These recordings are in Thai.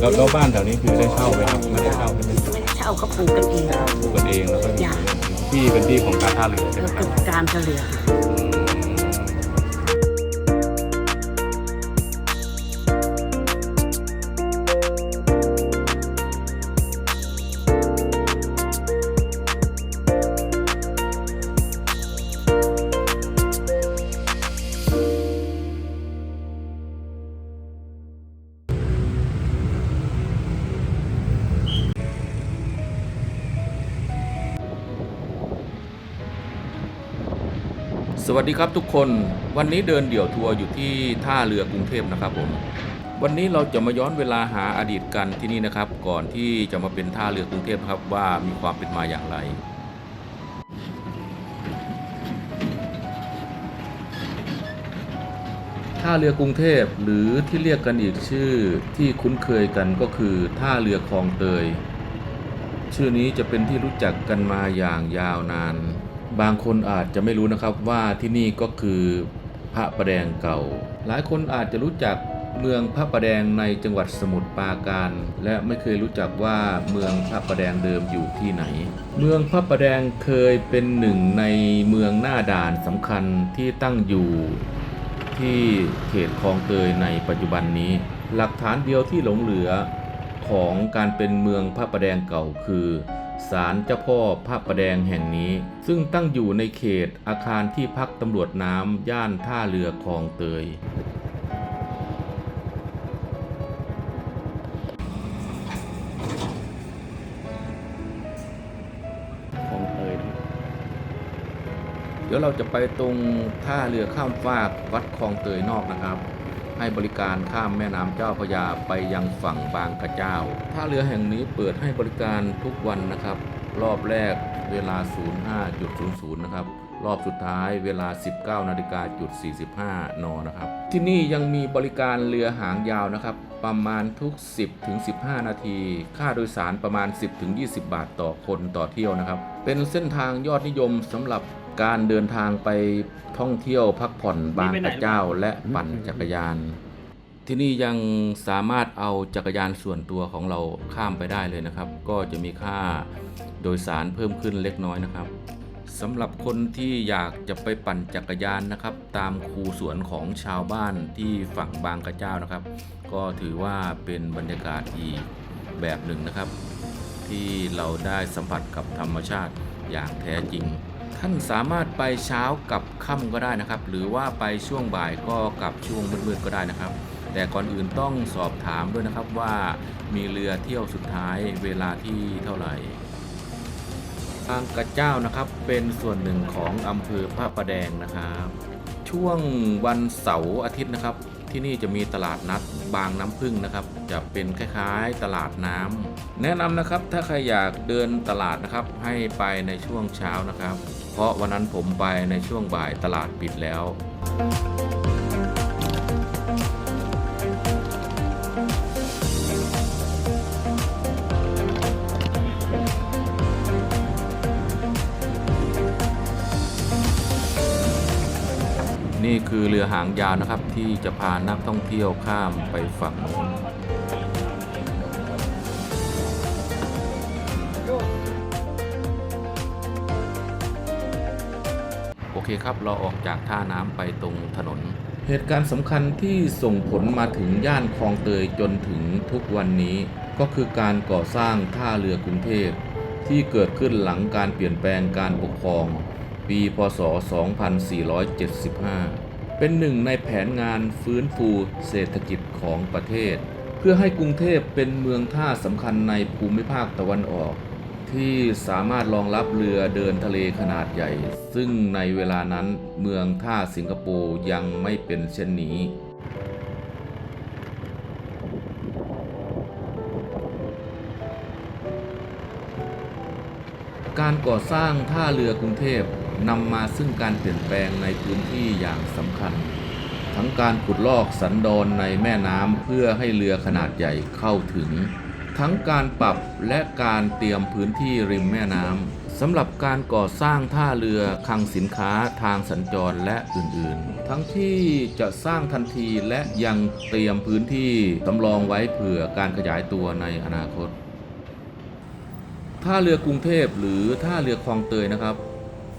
แล้วแล้วบ้านแถวนี้คือได้เช่าไหมครับไม่ได้เช่าใช่ไหมไม่ได้เช่าเขาปลูกกันเองปลูกกันเองแล้วก็อยู่จ้ะที่เป็นที่ของการท่าเรือใช่เอไหมอครับเป็นการเฉลี่ย วัสดีครับทุกคนวันนี้เดินเดี่ยวทัวร์อยู่ที่ท่าเรือกรุงเทพนะครับผมวันนี้เราจะมาย้อนเวลาหาอดีตกันที่นี่นะครับ ก่อนที่จะมาเป็นท่าเรือกรุงเทพครับว่ามีความเป็นมาอย่างไร ท่าเรือกรุงเทพหรือที่เรียกกันอีกชื่อที่คุ้นเคยกันก็คือท่าเรือคลองเตย ชื่อนี้จะเป็นที่รู้จักกันมาอย่างยาวนาน บางคนอาจจะไม่รู้นะครับว่าที่นี่ก็คือพระประแดงเก่า หลายคนอาจจะรู้จักเมืองพระประแดงในจังหวัดสมุทรปราการ และไม่เคยรู้จักว่าเมืองพระประแดงเดิมอยู่ที่ไหน เมืองพระประแดงเคยเป็นหนึ่งในเมืองหน้าด่านสำคัญที่ตั้งอยู่ที่เขตคลองเตยในปัจจุบันนี้ หลักฐานเดียวที่หลงเหลือของการเป็นเมืองพระประแดงเก่าคือ ศาลเจ้าพ่อพระประแดงแห่งนี้ ซึ่งตั้งอยู่ในเขตอาคารที่พักตำรวจน้ำย่านท่าเรือคลองเตยคลองเตยนะเดี๋ยวเราจะไปตรงท่าเรือข้ามฟากวัดคลองเตยนอกนะครับ ให้บริการข้ามแม่น้ำเจ้าพยาไปยังฝั่งบางกระเจ้าท่าเรือแห่งนี้เปิดให้บริการทุกวันนะครับ รอบแรกเวลา 05.00 นะครับ รอบสุดท้ายเวลา 19นาฬิกาจุด45 น นะครับ ที่นี่ยังมีบริการเรือหางยาวนะครับ ประมาณทุก 10-15 นาที ค่าโดยสารประมาณ 10-20 บาทต่อคนต่อเที่ยวนะครับ เป็นเส้นทางยอดนิยมสำหรับ การเดินทางไปท่องเที่ยวพักผ่อนบางกระเจ้าและปั่นจักรยาน ที่นี่ยังสามารถเอาจักรยานส่วนตัวของเราข้ามไปได้เลยนะครับ ก็จะมีค่าโดยสารเพิ่มขึ้นเล็กน้อยนะครับสำหรับคนที่อยากจะไปปั่นจักรยานนะครับ ตามคูสวนของชาวบ้านที่ฝั่งบางกระเจ้านะครับ ก็ถือว่าเป็นบรรยากาศอีกแบบหนึ่งนะครับ ที่เราได้สัมผัสกับธรรมชาติอย่างแท้จริง ท่านสามารถไปเช้ากับค่ำก็ได้นะครับ หรือว่าไปช่วงบ่ายก็กลับช่วงมืดๆก็ได้นะครับ แต่ก่อนอื่นต้องสอบถามด้วยนะครับว่ามีเรือเที่ยวสุดท้ายเวลาที่เท่าไหร่บางกระเจ้านะครับเป็นส่วนหนึ่งของอำเภอพระประแดงนะครับ ช่วงวันเสาร์อาทิตย์นะครับ ที่นี่จะมีตลาดนัดบางน้ำพึ่งนะครับ จะเป็นคล้ายๆตลาดน้ำแนะนำนะครับถ้าใครอยากเดินตลาดนะครับให้ไปในช่วงเช้านะครับ เพราะวันนั้นผมไปในช่วงบ่ายตลาดปิดแล้ว นี่คือเรือหางยาวนะครับที่จะพานักท่องเที่ยวข้ามไปฝั่งโน้น คครับเราออกจากท่าน้ำไปตรงถนน เหตุการณ์สำคัญที่ส่งผลมาถึงย่านคลองเตยจนถึงทุกวันนี้ ก็คือการก่อสร้างท่าเรือกรุงเทพที่เกิดขึ้นหลังการเปลี่ยนแปลงการปกครอง ปี พศ 2475 เป็นหนึ่งในแผนงานฟื้นฟูเศรษฐกิจของประเทศ เพื่อให้กรุงเทพเป็นเมืองท่าสำคัญในภูมิภาคตะวันออก ที่สามารถรองรับเรือเดินทะเลขนาดใหญ่ ซึ่งในเวลานั้นเมืองท่าสิงคโปร์ยังไม่เป็นเช่นนี้ การก่อสร้างท่าเรือกรุงเทพนำมาซึ่งการเปลี่ยนแปลงในพื้นที่อย่างสำคัญ ทั้งการขุดลอกสันดอนในแม่น้ำเพื่อให้เรือขนาดใหญ่เข้าถึง ทั้งการปรับและการเตรียมพื้นที่ริมแม่น้ำสำหรับการก่อสร้างท่าเรือคลังสินค้าทางสัญจรและอื่นๆ ทั้งที่จะสร้างทันทีและยังเตรียมพื้นที่สำรองไว้เผื่อการขยายตัวในอนาคต ท่าเรือกรุงเทพหรือท่าเรือคลองเตยนะครับ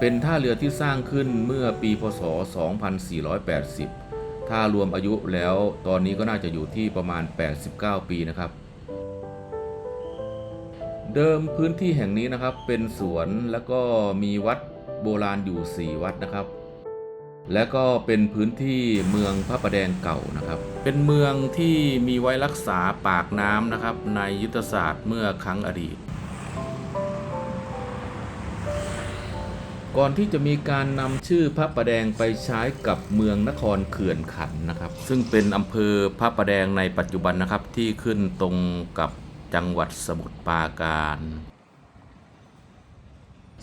เป็นท่าเรือที่สร้างขึ้นเมื่อปีพศ 2480 ถ้ารวมอายุแล้วตอนนี้ก็น่าจะอยู่ที่ประมาณ 89 ปีนะครับ เดิมพื้นที่แห่งนี้นะครับเป็นสวนแล้วก็มีวัดโบราณอยู่ 4 วัดนะครับ และก็เป็นพื้นที่เมืองพระประแดงเก่านะครับ เป็นเมืองที่มีไว้รักษาปากน้ำนะครับ ในยุทธศาสตร์เมื่อครั้งอดีต ก่อนที่จะมีการนำชื่อพระประแดงไปใช้กับเมืองนครเขื่อนขันนะครับ ซึ่งเป็นอำเภอพระประแดงในปัจจุบันนะครับที่ขึ้นตรงกับ จังหวัดสมุทรปราการ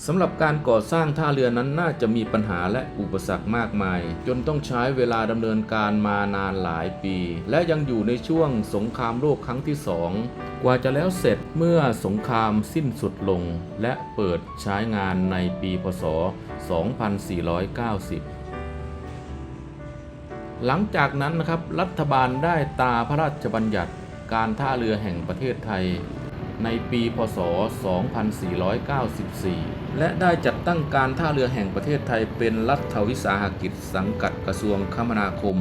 สำหรับการก่อสร้างท่าเรือนั้นน่าจะมีปัญหาและอุปสรรคมากมาย จนต้องใช้เวลาดำเนินการมานานหลายปี และยังอยู่ในช่วงสงครามโลกครั้งที่สองกว่าจะแล้วเสร็จเมื่อสงครามสิ้นสุดลง และเปิดใช้งานในปีพศ 2490หลังจากนั้นนะครับรัฐบาลได้ตาพระราชบัญญัติ การท่าเรือแห่งประเทศไทย ในปีพศ 2494 และได้จัดตั้งการท่าเรือแห่งประเทศไทยเป็นรัฐวิสาหกิจสังกัดกระทรวงคมนาคม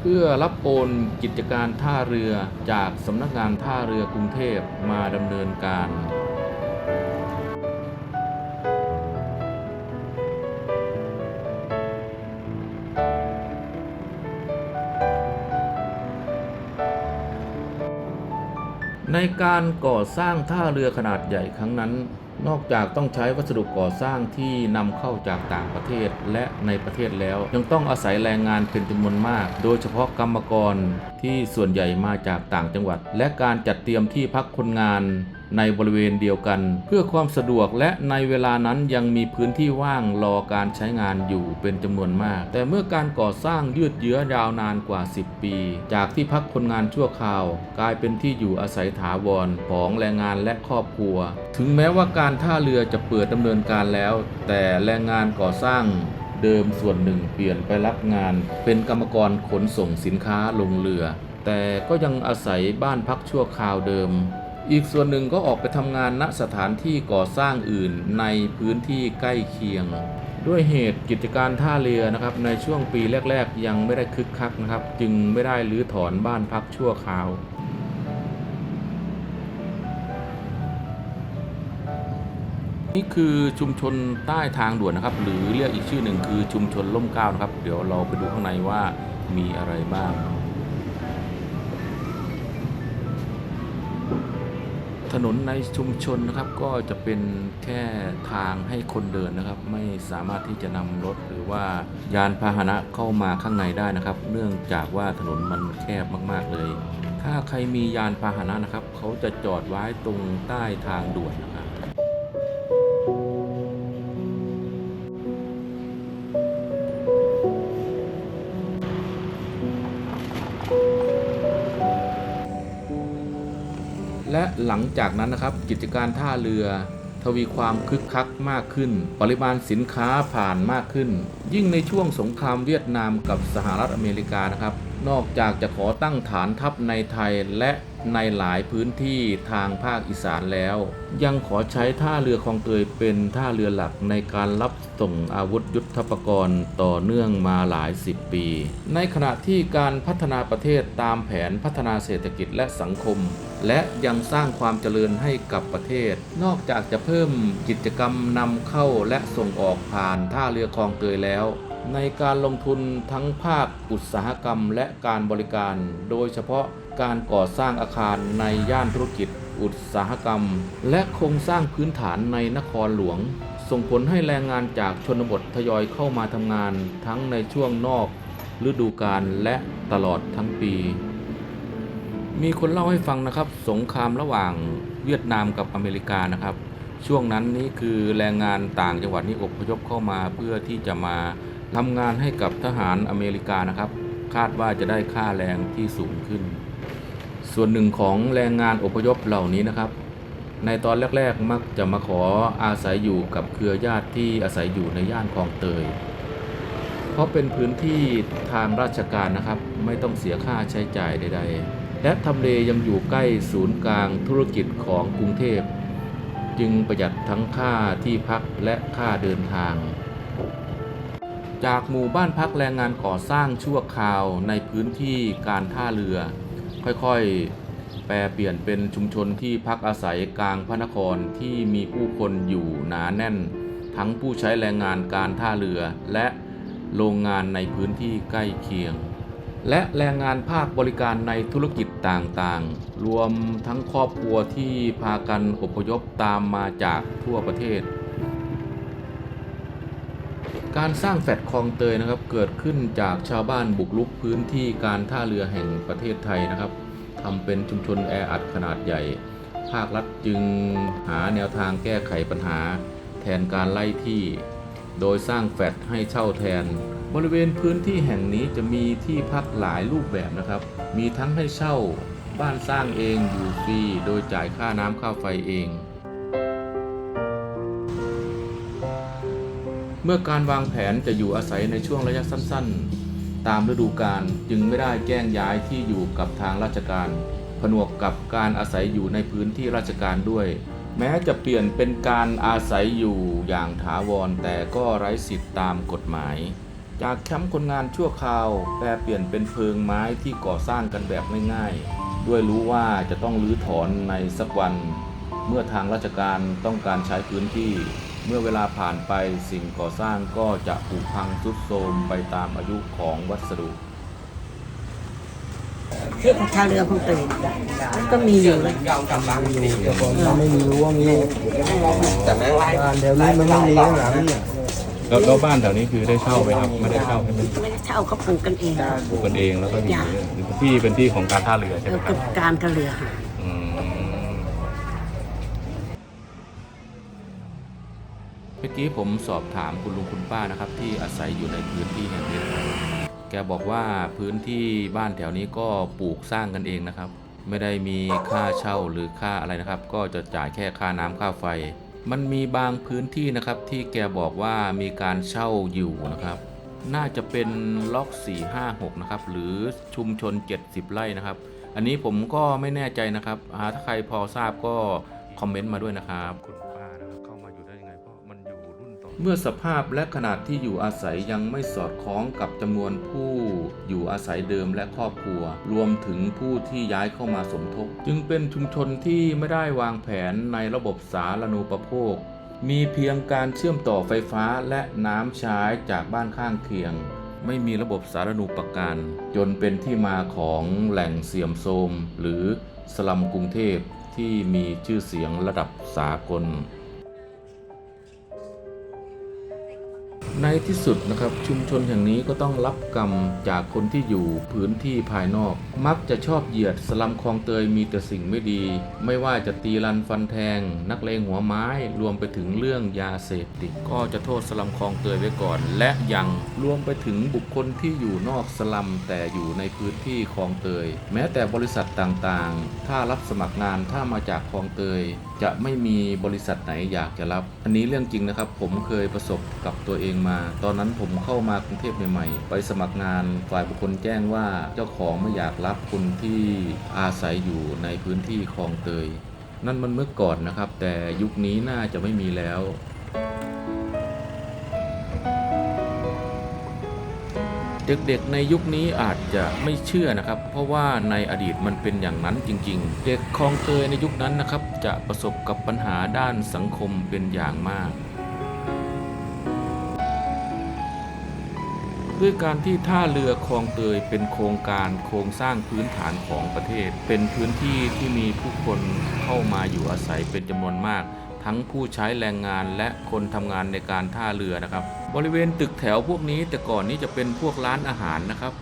เพื่อรับโอนกิจการท่าเรือจากสำนักงานท่าเรือกรุงเทพมาดำเนินการ ในการก่อสร้างท่าเรือขนาดใหญ่ครั้งนั้น นอกจากต้องใช้วัสดุก่อสร้างที่นำเข้าจากต่างประเทศและในประเทศแล้ว ยังต้องอาศัยแรงงานเป็นจำนวนมาก โดยเฉพาะกรรมกรที่ส่วนใหญ่มาจากต่างจังหวัด และการจัดเตรียมที่พักคนงาน ในบริเวณเดียวกัน เพื่อความสะดวกและในเวลานั้นยังมีพื้นที่ว่างรอการใช้งานอยู่เป็นจำนวนมาก แต่เมื่อการก่อสร้างยืดเยื้อยาวนานกว่า 10 ปี จากที่พักคนงานชั่วคราว กลายเป็นที่อยู่อาศัยถาวรของแรงงานและครอบครัว ถึงแม้ว่าการท่าเรือจะเปิดดำเนินการแล้ว แต่แรงงานก่อสร้างเดิมส่วนหนึ่งเปลี่ยนไปรับงาน เป็นกรรมกรขนส่งสินค้าลงเรือ แต่ก็ยังอาศัยบ้านพักชั่วคราวเดิม อีกส่วนหนึ่งก็ออกไปทำงานณสถานที่ก่อสร้างอื่นในพื้นที่ใกล้เคียง ด้วยเหตุกิจการท่าเรือนะครับในช่วงปีแรก ๆ ยังไม่ได้คึกคักนะครับ จึงไม่ได้รื้อถอนบ้านพักชั่วคราวนี่คือชุมชนใต้ทางด่วนนะครับ หรือเรียกอีกชื่อหนึ่งคือชุมชนล่มเก้านะครับ เดี๋ยวเราไปดูข้างในว่ามีอะไรบ้าง ถนนในชุมชนนะครับก็จะเป็นแค่ทางให้คนเดินนะครับ ไม่สามารถที่จะนำรถหรือว่ายานพาหนะเข้ามาข้างในได้นะครับ เนื่องจากว่าถนนมันแคบมาก ๆ เลย ถ้าใครมียานพาหนะนะครับ เขาจะจอดไว้ตรงใต้ทางด่วนนะครับ หลังจากนั้นนะครับกิจการท่าเรือ ทวีความคึกคักมากขึ้น ปริมาณสินค้าผ่านมากขึ้น ยิ่งในช่วงสงครามเวียดนามกับสหรัฐอเมริกานะครับ นอกจากจะขอตั้งฐานทัพในไทยและในหลายพื้นที่ทางภาคอีสานแล้ว ยังขอใช้ท่าเรือคลองเตยเป็นท่าเรือหลักในการรับส่งอาวุธยุทธปกรณ์ต่อเนื่องมาหลายสิบปี ในขณะที่การพัฒนาประเทศตามแผนพัฒนาเศรษฐกิจและสังคม และยังสร้างความเจริญให้กับประเทศ นอกจากจะเพิ่มกิจกรรมนำเข้าและส่งออกผ่านท่าเรือคลองเตยแล้วในการลงทุนทั้งภาคอุตสาหกรรมและการบริการ โดยเฉพาะการก่อสร้างอาคารในย่านธุรกิจ อุตสาหกรรม และโครงสร้างพื้นฐานในนครหลวง ส่งผลให้แรงงานจากชนบททยอยเข้ามาทำงานทั้งในช่วงนอกฤดูกาลและตลอดทั้งปี มีคนเล่าให้ฟังนะครับ สงครามระหว่างเวียดนามกับอเมริกานะครับ ช่วงนั้นนี่คือแรงงานต่างจังหวัดนี่อพยพเข้ามาเพื่อที่จะมาทำงานให้กับทหารอเมริกานะครับ คาดว่าจะได้ค่าแรงที่สูงขึ้น ส่วนหนึ่งของแรงงานอพยพเหล่านี้นะครับ ในตอนแรกๆมักจะมาขออาศัยอยู่กับเครือญาติที่อาศัยอยู่ในย่านคลองเตย เพราะเป็นพื้นที่ทางราชการนะครับ ไม่ต้องเสียค่าใช้จ่ายใด ๆ และทำเลยังอยู่ใกล้ศูนย์กลางธุรกิจของกรุงเทพ จึงประหยัดทั้งค่าที่พักและค่าเดินทางจากหมู่บ้านพักแรงงานก่อสร้างชั่วคราวในพื้นที่การท่าเรือ ค่อยๆ แปลเปลี่ยนเป็นชุมชนที่พักอาศัยกลางพระนครที่มีผู้คนอยู่หนาแน่น ทั้งผู้ใช้แรงงานการท่าเรือและโรงงานในพื้นที่ใกล้เคียง และแรงงานภาคบริการในธุรกิจต่างๆ รวมทั้งครอบครัวที่พากันอพยพตามมาจากทั่วประเทศ การสร้างแฟลตคลองเตยนะครับเกิดขึ้นจากชาวบ้านบุกรุกพื้นที่การท่าเรือแห่งประเทศไทยนะครับทำเป็นชุมชนแออัดขนาดใหญ่ ภาครัฐจึงหาแนวทางแก้ไขปัญหา แทนการไล่ที่ โดยสร้างแฟลตให้เช่าแทน บริเวณพื้นที่แห่งนี้จะมีที่พักหลายรูปแบบนะครับ มีทั้งให้เช่า บ้านสร้างเองอยู่ฟรีโดยจ่ายค่าน้ำค่าไฟเอง เมื่อการวางแผนจะอยู่อาศัยในช่วงระยะสั้นๆ ตามฤดูกาลจึงไม่ได้แจ้งย้ายที่อยู่กับทางราชการ ผนวกกับการอาศัยอยู่ในพื้นที่ราชการด้วย แม้จะเปลี่ยนเป็นการอาศัยอยู่อย่างถาวรแต่ก็ไร้สิทธิ์ตามกฎหมาย จากแคมป์คนงานชั่วคราวแปลเปลี่ยนเป็นเพิงไม้ที่ก่อสร้างกันแบบง่ายๆ ด้วยรู้ว่าจะต้องรื้อถอนในสักวัน เมื่อทางราชการต้องการใช้พื้นที่ เมื่อเวลาผ่านไปสิ่งก่อสร้างก็จะผุพังทรุดโทรมไปตามอายุของวัสดุที่ท่าเรือคลองเตยก็มีอยู่เลยไม่มีรั้วมีบ้านเดี๋ยวนี้มันไม่มีข้างหลังเนี่ยแล้วแล้วบ้านแถวนี้คือได้เช่าไหมครับไม่ได้เช่าใช่ไหมไม่ได้เช่าเขาปลูกกันเองปลูกกันเองแล้วก็อยู่เนี่ยที่เป็นที่ของการท่าเรือใช่เอไหมอครักับบการท่าเรือค่ะ กี้ผมสอบถามคุณลุงคุณป้านะครับ ที่อาศัยอยู่ในพื้นที่แห่งนี้นะครับแกบอกว่าพื้นที่บ้านแถวนี้ก็ปลูกสร้างกันเองนะครับ ไม่ได้มีค่าเช่าหรือค่าอะไรนะครับ ก็จะจ่ายแค่ค่าน้ำค่าไฟ มันมีบางพื้นที่นะครับ ที่แกบอกว่ามีการเช่าอยู่นะครับ น่าจะเป็นล็อก 456 นะครับ หรือชุมชน 70 ไร่นะครับ อันนี้ผมก็ไม่แน่ใจนะครับถ้าใครพอทราบก็คอมเมนต์มาด้วยนะครับ เมื่อสภาพและขนาดที่อยู่อาศัยยังไม่สอดคล้องกับจำนวนผู้อยู่อาศัยเดิมและครอบครัว รวมถึงผู้ที่ย้ายเข้ามาสมทบ จึงเป็นชุมชนที่ไม่ได้วางแผนในระบบสาธารณูปโภค มีเพียงการเชื่อมต่อไฟฟ้าและน้ำใช้จากบ้านข้างเคียง ไม่มีระบบสาธารณูปการ จนเป็นที่มาของแหล่งเสื่อมโทรมหรือสลัมกรุงเทพที่มีชื่อเสียงระดับสากล ในที่สุดนะครับชุมชนแห่งนี้ก็ต้องรับกรรมจากคนที่อยู่พื้นที่ภายนอก มักจะชอบเหยียดสลัมคลองเตยมีแต่สิ่งไม่ดี ไม่ว่าจะตีรันฟันแทง นักเลงหัวไม้รวมไปถึงเรื่องยาเสพติดก็จะโทษสลัมคลองเตยไว้ก่อน และยังรวมไปถึงบุคคลที่อยู่นอกสลัมแต่อยู่ในพื้นที่คลองเตย แม้แต่บริษัทต่างๆ ถ้ารับสมัครงานถ้ามาจากคลองเตยจะไม่มีบริษัทไหนอยากจะรับ อันนี้เรื่องจริงนะครับ ผมเคยประสบกับตัวเองมา ตอนนั้นผมเข้ามากรุงเทพใหม่ๆ ไปสมัครงานฝ่ายบุคคลแจ้งว่าเจ้าของไม่อยากรับคนที่อาศัยอยู่ในพื้นที่คลองเตย นั่นมันเมื่อก่อนนะครับ แต่ยุคนี้น่าจะไม่มีแล้ว เด็กๆในยุคนี้อาจจะไม่เชื่อนะครับ เพราะว่าในอดีตมันเป็นอย่างนั้นจริง ๆ เด็กคลองเตยในยุคนั้นนะครับ จะประสบกับปัญหาด้านสังคมเป็นอย่างมาก ด้วยการที่ท่าเรือคลองเตยเป็นโครงการโครงสร้างพื้นฐานของประเทศ เป็นพื้นที่ที่มีผู้คนเข้ามาอยู่อาศัยเป็นจำนวนมาก ทั้งผู้ใช้แรงงานและคนทำงานในการท่าเรือนะครับ บริเวณตึกแถวพวกนี้แต่ก่อนนี้จะเป็นพวกร้านอาหารนะครับ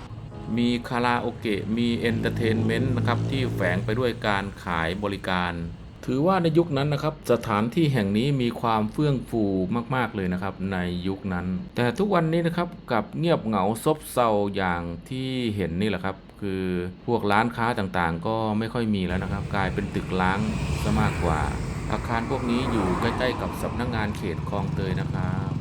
มีคาราโอเกะมีเอนเตอร์เทนเมนต์นะครับที่แฝงไปด้วยการขายบริการ ถือว่าในยุคนั้นนะครับ สถานที่แห่งนี้มีความเฟื่องฟูมาก ๆ เลยนะครับ ในยุคนั้น แต่ทุกวันนี้นะครับกับเงียบเหงาซบเซาอย่างที่เห็นนี่แหละครับคือพวกร้านค้าต่างๆ ก็ไม่ค่อยมีแล้วนะครับ กลายเป็นตึกล้างซะมากกว่า อาคารพวกนี้อยู่ใกล้ ๆ กับสำนักงงานเขตคลองเตยนะครับ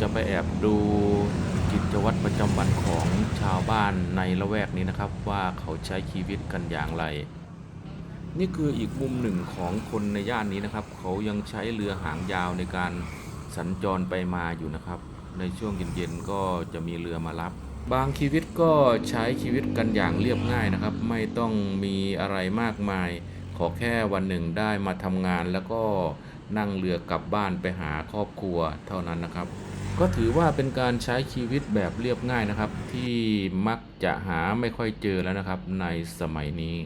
จะไปแอบดูกิจวัตรประจำวันของชาวบ้านในละแวกนี้นะครับ ว่าเขาใช้ชีวิตกันอย่างไร นี่คืออีกมุมหนึ่งของคนในย่านนี้นะครับ เขายังใช้เรือหางยาวในการสัญจรไปมาอยู่นะครับ ในช่วงเย็นๆก็จะมีเรือมารับบางชีวิตก็ใช้ชีวิตกันอย่างเรียบง่ายนะครับ ไม่ต้องมีอะไรมากมาย ขอแค่วันหนึ่งได้มาทำงานแล้วก็นั่งเรือกลับบ้านไปหาครอบครัวเท่านั้นนะครับ ก็ถือว่าเป็นการใช้ชีวิตแบบเรียบง่ายนะครับ ที่มักจะหาไม่ค่อยเจอแล้วนะครับในสมัยนี้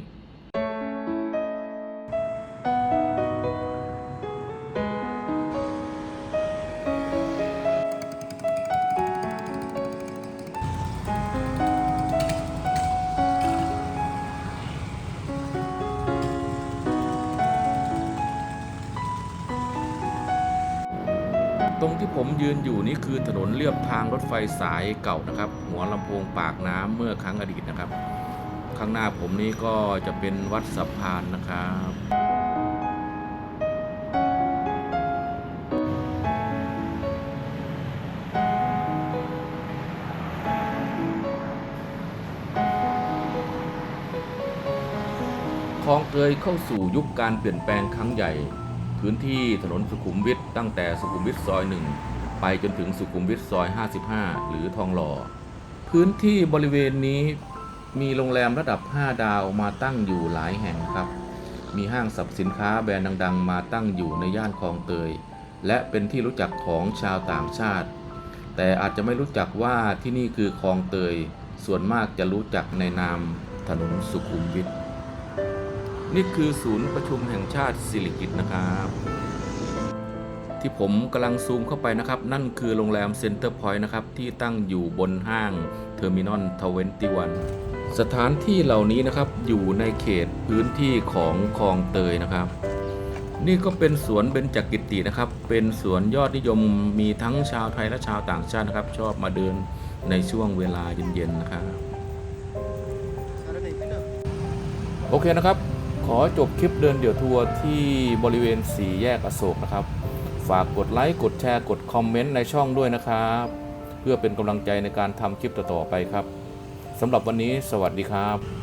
ผมยืนอยู่นี่คือถนนเลียบทางรถไฟสายเก่านะครับ หัวลำโพงปากน้ำเมื่อครั้งอดีตนะครับ ข้างหน้าผมนี่ก็จะเป็นวัดสะพานนะครับคลองเตยเข้าสู่ยุคการเปลี่ยนแปลงครั้งใหญ่ พื้นที่ถนนสุขุมวิทตั้งแต่สุขุมวิทซอยหนึ่งไปจนถึงสุขุมวิทซอย 55 หรือทองหล่อ พื้นที่บริเวณนี้มีโรงแรมระดับ 5 ดาวมาตั้งอยู่หลายแห่งครับ มีห้างสรรพสินค้าแบรนด์ดัง ๆ มาตั้งอยู่ในย่านคลองเตย และเป็นที่รู้จักของชาวต่างชาติ แต่อาจจะไม่รู้จักว่าที่นี่คือคลองเตย ส่วนมากจะรู้จักในนามถนนสุขุมวิท นี่คือศูนย์ประชุมแห่งชาติสิริกิตนะครับ ที่ผมกำลังซูมเข้าไปนะครับ นั่นคือโรงแรมเซ็นเตอร์พอยต์นะครับ ที่ตั้งอยู่บนห้างเทอร์มินอลทเวนตี้วันสถานที่เหล่านี้นะครับอยู่ในเขตพื้นที่ของคลองเตยนะครับ นี่ก็เป็นสวนเบญจกิตินะครับ เป็นสวนยอดนิยมมีทั้งชาวไทยและชาวต่างชาตินะครับ ชอบมาเดินในช่วงเวลาเย็นๆนะครับโอเคนะครับ ขอจบคลิปเดินเดี่ยวทัวร์ที่บริเวณสี่แยกอโศกนะครับ ฝากกดไลค์กดแชร์กดคอมเมนต์ในช่องด้วยนะครับ เพื่อเป็นกำลังใจในการทำคลิปต่อๆไปครับสำหรับวันนี้สวัสดีครับ